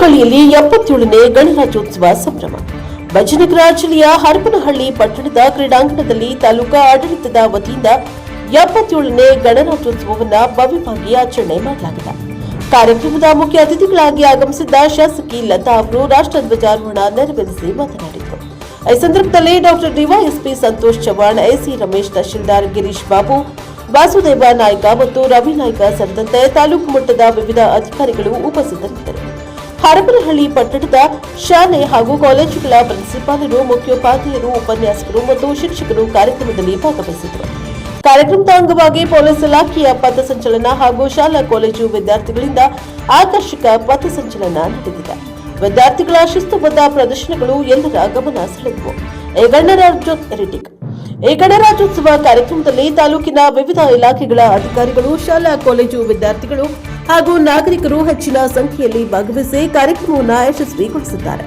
ಹರಪನಹಳ್ಳಿಯಲ್ಲಿ ಎಪ್ಪತ್ತೇಳನೇ ಗಣರಾಜ್ಯೋತ್ಸವ ಸಂಭ್ರಮ. ಬಜನಗರ ಜಿಲ್ಲೆಯ ಹರಪನಹಳ್ಳಿ ಪಟ್ಟಣದ ಕ್ರೀಡಾಂಗಣದಲ್ಲಿ ತಾಲೂಕಾ ಆಡಳಿತದ ವತಿಯಿಂದ ಎಪ್ಪತ್ತೇಳನೇ ಗಣರಾಜ್ಯೋತ್ಸವವನ್ನು ಭವ್ಯವಾಗಿ ಆಚರಣೆ ಮಾಡಲಾಗಿದೆ. ಕಾರ್ಯಕ್ರಮದ ಮುಖ್ಯ ಅತಿಥಿಗಳಾಗಿ ಆಗಮಿಸಿದ್ದ ಶಾಸಕಿ ಲತಾ ಅವರು ರಾಷ್ಟ್ರಧ್ವಜಾರೋಹಣ ನೆರವೇರಿಸಿ ಮಾತನಾಡಿದರು. ಈ ಸಂದರ್ಭದಲ್ಲಿ doctor DYSP Santosh Chavan, AC Ramesh tahsildar Girish Babu, Vasudeva Naik ಮತ್ತು ರವಿ ನಾಯ್ಕ ಸೇರಿದಂತೆ ತಾಲೂಕು ಮಟ್ಟದ ವಿವಿಧ ಅಧಿಕಾರಿಗಳು ಉಪಸ್ಥಿತರಿದ್ದರು. ಹರಪನಹಳ್ಳಿ ಪಟ್ಟಣದ ಶಾಲೆ ಹಾಗೂ ಕಾಲೇಜುಗಳ ಪ್ರಿನ್ಸಿಪಾಲರು, ಮುಖ್ಯೋಪಾಧ್ಯಾಯರು, ಉಪನ್ಯಾಸಕರು ಮತ್ತು ಶಿಕ್ಷಕರು ಕಾರ್ಯಕ್ರಮದಲ್ಲಿ ಭಾಗವಹಿಸಿದರು ಕಾರ್ಯಕ್ರಮದ ಅಂಗವಾಗಿ ಪೊಲೀಸ್ ಇಲಾಖೆಯ ಪಥಸಂಚಲನ ಹಾಗೂ ಶಾಲಾ ಕಾಲೇಜು ವಿದ್ಯಾರ್ಥಿಗಳಿಂದ ಆಕರ್ಷಕ ಪಥಸಂಚಲನ ನಡೆದಿದೆ. ವಿದ್ಯಾರ್ಥಿಗಳ ಶಿಸ್ತುಬದ್ಧ ಪ್ರದರ್ಶನಗಳು ಎಲ್ಲರ ಗಮನ ಸೆಳೆದವು. ಈ ಗಣರಾಜ್ಯೋತ್ಸವ ಕಾರ್ಯಕ್ರಮದಲ್ಲಿ ತಾಲೂಕಿನ ವಿವಿಧ ಇಲಾಖೆಗಳ ಅಧಿಕಾರಿಗಳು, ಶಾಲಾ ಕಾಲೇಜು ವಿದ್ಯಾರ್ಥಿಗಳು ಹಾಗೂ ನಾಗರಿಕರು ಹೆಚ್ಚಿನ ಸಂಖ್ಯೆಯಲ್ಲಿ ಭಾಗವಹಿಸಿ ಕಾರ್ಯಕ್ರಮವನ್ನು ಯಶಸ್ವಿಗೊಳಿಸಿದ್ದಾರೆ.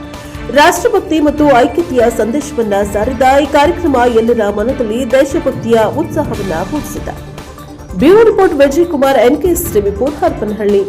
ರಾಷ್ಟ್ರಭಕ್ತಿ ಮತ್ತು ಐಕ್ಯತೆಯ ಸಂದೇಶವನ್ನ ಸಾರಿದ ಈ ಕಾರ್ಯಕ್ರಮ ಎಲ್ಲರ ಮನದಲ್ಲಿ ದೇಶಭಕ್ತಿಯ ಉತ್ಸಾಹವನ್ನ ಮೂಡಿಸಿದೆ. Bureau report Vijay Kumar NKS report, Harapanahalli.